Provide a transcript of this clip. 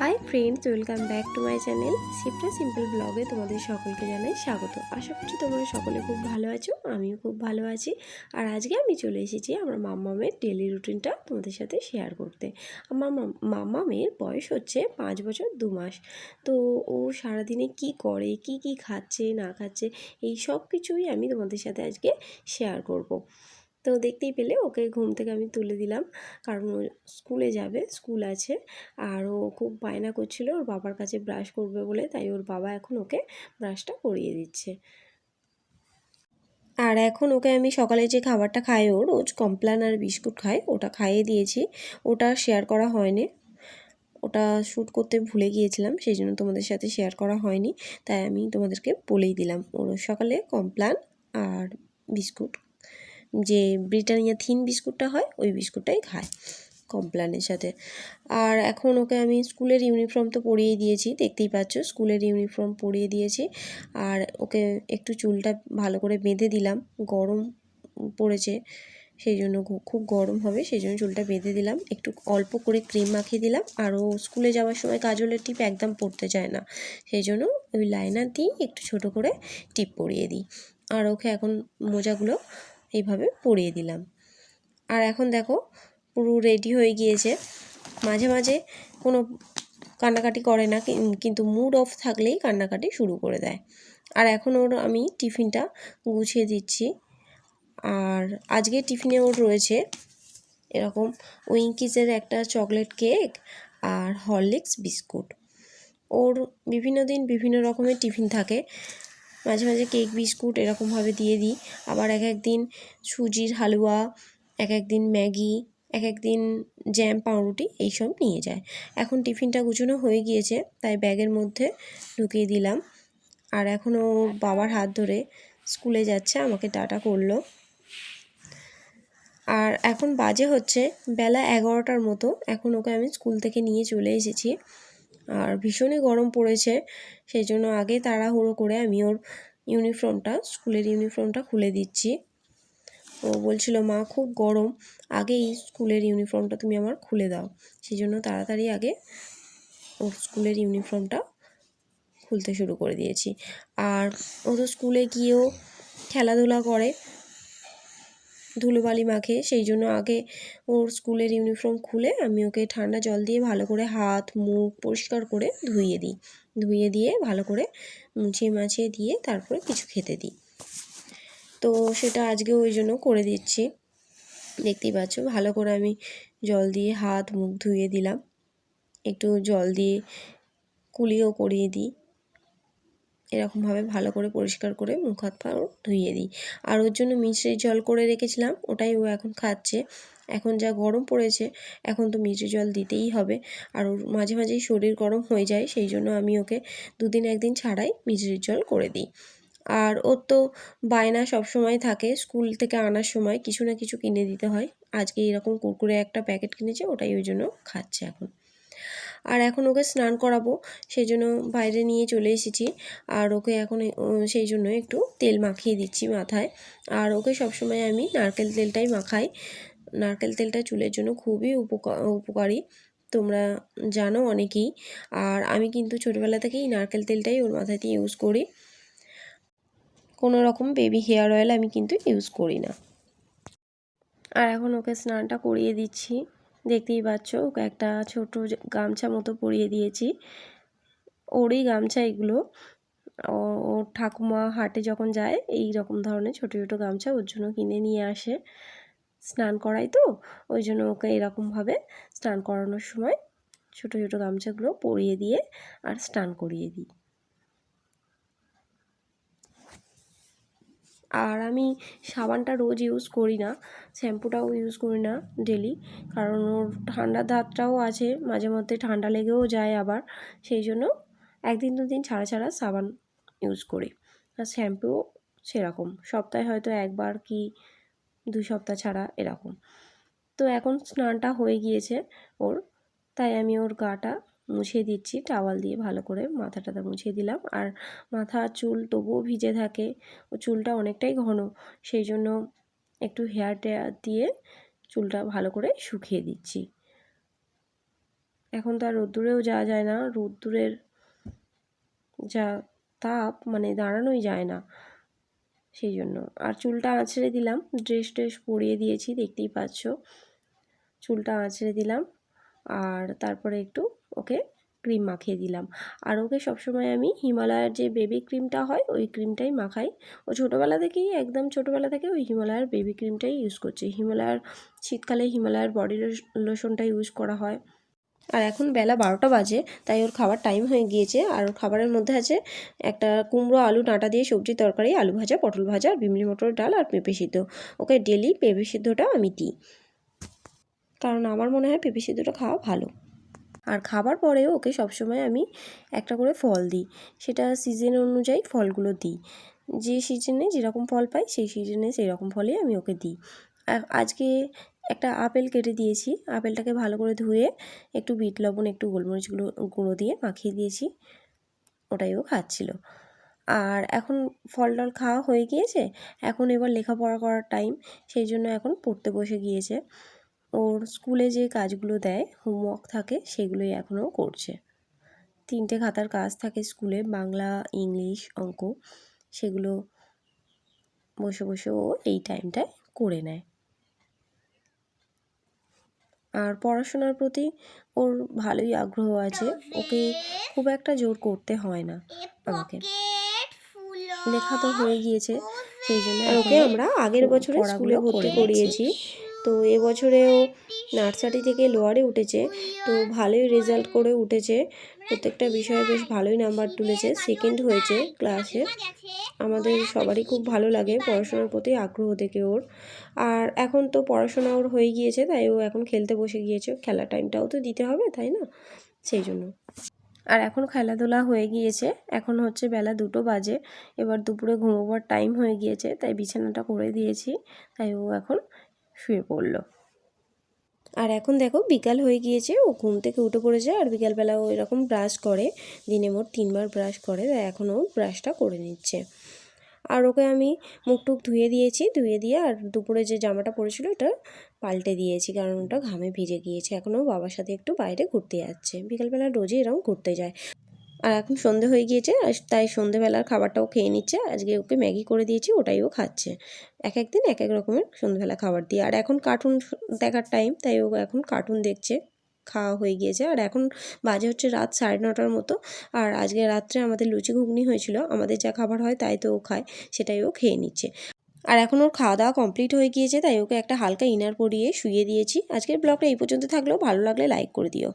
Hi friends welcome back to my channel Shipra simple ব্লগে তোমাদের সকলকে জানাই স্বাগত। আশা করছি তোমরা সকলে খুব ভালো আছো, আমিও খুব ভালো আছি। আর আজকে আমি চলে এসেছি আমার মাম্মামের ডেলি রুটিনটা তোমাদের সাথে শেয়ার করতে। আমার মাম- মাম্মামের বয়স হচ্ছে পাঁচ বছর দু মাস। তো ও সারাদিনে কি করে, কি কি খাচ্ছে, না খাচ্ছে, এই সব কিছুই আমি তোমাদের সাথে আজকে শেয়ার করব। তো দেখতেই পেলে ওকে ঘুম থেকে আমি তুলে দিলাম। কারণ ও স্কুলে যাবে, স্কুল আছে। আর ও খুব বায়না করছিল, ওর বাবার কাছে ব্রাশ করবে বলে, তাই ওর বাবা এখন ওকে ব্রাশটা করিয়ে দিচ্ছে। আর এখন ওকে আমি সকালে যে খাবারটা খাই ওর রোজ কমপ্লান আর বিস্কুট খায়, ওটা খাইয়ে দিয়েছি। ওটা শেয়ার করা হয়নি। ওটা শ্যুট করতে ভুলে গিয়েছিলাম, সেই জন্য তোমাদের সাথে শেয়ার করা হয়নি। তাই আমি তোমাদেরকে বলেই দিলাম, ওর সকালে কমপ্লান আর বিস্কুট। যে ব্রিটানিয়া থিন বিস্কুটটা হয়, ওই বিস্কুটটাই খায় কমপ্লানের সাথে। আর এখন ওকে আমি স্কুলের ইউনিফর্ম তো পরিয়ে দিয়েছি, দেখতেই পাচ্ছ স্কুলের ইউনিফর্ম পরিয়ে দিয়েছি। আর ওকে একটু চুলটা ভালো করে বেঁধে দিলাম, গরম পড়েছে, সেই জন্য খুব গরম হবে, সেই জন্য চুলটা বেঁধে দিলাম। একটু অল্প করে ক্রিম মাখিয়ে দিলাম, আর ও স্কুলে যাওয়ার সময় কাজলের টিপ একদম পড়তে চায় না, সেই জন্য ওই লাইনার দিয়েই একটু ছোট করে টিপ পরিয়ে দিই। আর ওকে এখন মোজাগুলো এইভাবে পরিয়ে দিলাম। আর এখন দেখো পুরো রেডি হয়ে গিয়েছে। মাঝে মাঝে কোনো কান্নাকাটি করে না, কিন- কিন্তু মুড অফ থাকলেই কান্নাকাটি শুরু করে দেয়। আর এখন ওর আমি টিফিনটা গুছিয়ে দিচ্ছি। আর আজকে টিফিনে ওর রয়েছে এরকম উইঙ্কিজের একটা চকলেট কেক আর হরলিক্স বিস্কুট। ওর বিভিন্ন দিন বিভিন্ন রকমের টিফিন থাকে। মাঝে মাঝে কেক, বিস্কুট এরকমভাবে দিয়ে দিই। আবার এক এক দিন সুজির হালুয়া, এক এক দিন ম্যাগি, এক এক দিন জ্যাম পাউরুটি এইসব নিয়ে যায়। এখন টিফিনটা গুছানো হয়ে গিয়েছে, তাই ব্যাগের মধ্যে ঢুকিয়ে দিলাম। আর এখন ও বাবার হাত ধরে স্কুলে যাচ্ছে, আমাকে টাটা করল। আর এখন বাজে হচ্ছে বেলা এগারোটার মতো, এখন ওকে আমি স্কুল থেকে নিয়ে চলে এসেছি। আর ভীষণই গরম পড়েছে। সেই জন্য আগে তাড়াহুড়ো করে আমি ওর ইউনিফর্মটা স্কুলের ইউনিফর্মটা খুলে দিচ্ছি। ও বলছিল, মা, খুব গরম। আগেই স্কুলের ইউনিফর্মটা তুমি আমার খুলে দাও। সেই জন্য তাড়াতাড়ি আগে ওর স্কুলের ইউনিফর্মটা খুলতে শুরু করে দিয়েছি। আর ও তো স্কুলে গিয়েও খেলাধুলা করে। ধুলোবালি মাখে, সেই জন্য আগে ওর স্কুলের ইউনিফর্ম খুলে আমি ওকে ঠান্ডা জল দিয়ে ভালো করে হাত, মুখ পরিষ্কার করে ধুইয়ে দিই। ধুইয়ে দিয়ে ভালো করে মুছিয়ে মাছিয়ে দিয়ে তারপরে কিছু খেতে দিই। তো সেটা আজকে ওই জন্য করে দিচ্ছি। দেখতেই পাচ্ছ, ভালো করে আমি জল দিয়ে হাত, মুখ ধুয়ে দিলাম। একটু জল দিয়ে কুলিও করিয়ে দিই। এরকমভাবে ভালো করে পরিষ্কার করে মুখ হাত পা ধুইয়ে দিই। আর ওর জন্য মিশ্রির জল করে রেখেছিলাম, ওটাই ও এখন খাচ্ছে। এখন যা গরম পড়েছে, এখন তো মিষ্টি জল দিতেই হবে। আর ওর মাঝে মাঝেই শরীর গরম হয়ে যায়, সেই জন্য আমি ওকে দুদিন একদিন ছাড়াই মিষ্টির জল করে দিই। আর ওর তো বায়না সব সময় থাকে, স্কুল থেকে আনার সময় কিছু না কিছু কিনে দিতে হয়। আজকে এরকম কুরকুরে একটা প্যাকেট কিনেছে, ওটাই ওই জন্য খাচ্ছে এখন। আর এখন ওকে স্নান করাবো সেই জন্য বাইরে নিয়ে চলে এসেছি। আর ওকে এখন সেই জন্য একটু তেল মাখিয়ে দিচ্ছি মাথায়। আর ওকে সবসময় আমি নারকেল তেলটাই মাখাই। নারকেল তেলটা চুলের জন্য খুবই উপকা, উপকারী। তোমরা জানো অনেকেই। আর আমি কিন্তু ছোটোবেলা থেকেই নারকেল তেলটাই ওর মাথাতে ইউজ করি। কোনো রকম বেবি হেয়ার অয়েল আমি কিন্তু ইউজ করি না। আর এখন ওকে স্নানটা করিয়ে দিচ্ছি। দেখতেই পাচ্ছ, একটা ছোট গামছা মতো পরিয়ে দিয়েছি। ওরই গামছা এগুলো। ও- ওর ঠাকুমা হাটে যখন যায়, এই রকম ধরনের ছোট ছোট গামছা ওর জন্য কিনে নিয়ে আসে। স্নান করাই তো, ওই জন্য ওকে এরকমভাবে স্নান করানোর সময় ছোট ছোট গামছাগুলো পরিয়ে দিয়ে আর স্নান করিয়ে দিই। আর আমি সাবানটা রোজ ইউজ করি না, শ্যাম্পুটাও ইউজ করি না ডেলি কারণ ওর ঠান্ডার ধাতটাও আছে, মাঝে মধ্যে ঠান্ডা লেগেও যায় আবার, সেই জন্য একদিন দুদিন ছাড়া ছাড়া সাবান ইউজ করি। আর শ্যাম্পুও সেরকম, সপ্তাহে হয়তো একবার কি দুই সপ্তাহ ছাড়া এরকম। তো এখন স্নানটা হয়ে গিয়েছে ওর, তাই আমি ওর গাটা মুছিয়ে দিচ্ছি। টাওয়াল দিয়ে ভালো করে মাথা টাথা মুছিয়ে দিলাম। আর মাথা, চুল তবুও ভিজে থাকে। ও চুলটা অনেকটাই ঘন। সেই জন্য একটু হেয়ার টেয়ার দিয়ে চুলটা ভালো করে শুকিয়ে দিচ্ছি। এখন তো আর রোদ্দুরেও যাওয়া যায় না। রোদ্দুরের যা তাপ মানে দাঁড়ানোই যায় না। সেই জন্য। আর চুলটা আঁচড়ে দিলাম। ড্রেস ট্রেস পরিয়ে দিয়েছি, দেখতেই পাচ্ছ। চুলটা আঁচড়ে দিলাম। আর তারপরে একটু ওকে ক্রিম মাখিয়ে দিলাম। আর ওকে সবসময় আমি হিমালয়ার যে বেবি ক্রিমটা হয়, ওই ক্রিমটাই মাখাই। ও ছোটোবেলা থেকেই, একদম ছোটোবেলা থেকে ওই হিমালয়ার বেবি ক্রিমটাই ইউজ করছে। হিমালয়ার, শীতকালে হিমালয়ার বডি লোশনটা ইউজ করা হয়। আর এখন বেলা বারোটা বাজে, তাই ওর খাবার টাইম হয়ে গিয়েছে। আর ওর খাবারের মধ্যে আছে একটা কুমড়ো, আলু, ডাঁটা দিয়ে সবজি তরকারি, আলু ভাজা, পটল ভাজা, আর বিমলি মটর ডাল আর পেঁপে সিদ্ধ। ওকে ডেলি পেঁপে সিদ্ধটা আমি দিই। কারণ আমার মনে হয় পেঁপে সিদ্ধটা খাওয়া ভালো। আর খাবার পরেও ওকে সবসময় আমি একটা করে ফল দিই। সেটা সিজন অনুযায়ী ফলগুলো দিই। যে সিজনে যেরকম ফল পাই, সেই সিজনে সেই রকম ফলই আমি ওকে দিই। আজকে একটা আপেল কেটে দিয়েছি। আপেলটাকে ভালো করে ধুয়ে একটু বিট লবণ, একটু গোলমরিচগুলো গুঁড়ো দিয়ে মাখিয়ে দিয়েছি। ওটাই ও খাচ্ছিল। আর এখন ফল টল খাওয়া হয়ে গিয়েছে। এখন এবার লেখাপড়া করার টাইম সেই জন্য এখন পড়তে বসে গিয়েছে। ওর স্কুলে যে কাজগুলো দেয় হোমওয়ার্ক থাকে সেগুলোই এখনও করছে। তিনটে খাতার কাজ থাকে স্কুলে বাংলা ইংলিশ অঙ্ক সেগুলো বসে বসে ও এই টাইমটায় করে নেয়। আর পড়াশোনার প্রতি ওর ভালোই আগ্রহ আছে ওকে খুব একটা জোর করতে হয় না আমাকে। লেখা তো হয়ে গিয়েছে সেই জন্য ওকে আমরা আগের বছরে স্কুলে ভর্তি করিয়েছি। তো এবছরেও নার্সারি থেকে লোয়ারে উঠেছে। তো ভালোই রেজাল্ট করে উঠেছে। প্রত্যেকটা বিষয়ে বেশ ভালোই নাম্বার তুলেছে। সেকেন্ড হয়েছে ক্লাসে আমাদের সবারই খুব ভালো লাগে পড়াশোনার প্রতি আগ্রহ দেখে ওর। আর এখন তো পড়াশোনা ওর হয়ে গিয়েছে, তাই ও এখন খেলতে বসে গিয়েছে। খেলার টাইমটাও তো দিতে হবে, তাই না? সেই জন্য। আর এখন খেলাধুলা হয়ে গিয়েছে। এখন হচ্ছে বেলা দুটো বাজে। এবার দুপুরে ঘুমোবার টাইম হয়ে গিয়েছে, তাই বিছানাটা করে দিয়েছি। তাই ও এখন শুয়ে পড়ল। আর এখন দেখো বিকাল হয়ে গিয়েছে, ও ঘুম থেকে উঠে পড়েছে আর বিকালবেলা ও এরকম ব্রাশ করে, দিনে মোট তিনবার ব্রাশ করে এখনও ব্রাশটা করে নিচ্ছে। আর ওকে আমি মুখ টুক ধুয়ে দিয়েছি, ধুয়ে দিয়ে আর দুপুরে যে জামাটা পরেছিল ওটা পাল্টে দিয়েছি, কারণ ওটা ঘামে ভিজে গিয়েছে। এখনও বাবার সাথে একটু বাইরে ঘুরতে যাচ্ছে। বিকালবেলা রোজই এরকম ঘুরতে যায়। আর এখন সন্ধে হয়ে গিয়েছে তাই সন্ধেবেলার খাবারটাও খেয়ে নিচ্ছে। আজকে ওকে ম্যাগি করে দিয়েছি, ওটাই ও খাচ্ছে। এক এক দিন, এক এক রকমের সন্ধেবেলা খাবার দিয়ে। আর এখন কার্টুন দেখার টাইম তাই ও এখন কার্টুন দেখছে। খাওয়া হয়ে গিয়েছে, আর এখন বাজে হচ্ছে রাত সাড়ে নটার মতো। আর আজকে রাত্রে আমাদের লুচি ঘুগনি হয়েছিল, আমাদের যা খাবার হয় তাই তো ও খায়, সেটাই ও খেয়ে নিচ্ছে। আর এখন ওর খাওয়া দাওয়া কমপ্লিট হয়ে গিয়েছে, তাই ওকে একটা হালকা ইনার পরিয়ে শুয়ে দিয়েছি। আজকের ব্লগটা এই পর্যন্ত থাকলেও ভালো লাগলে লাইক করে দিও।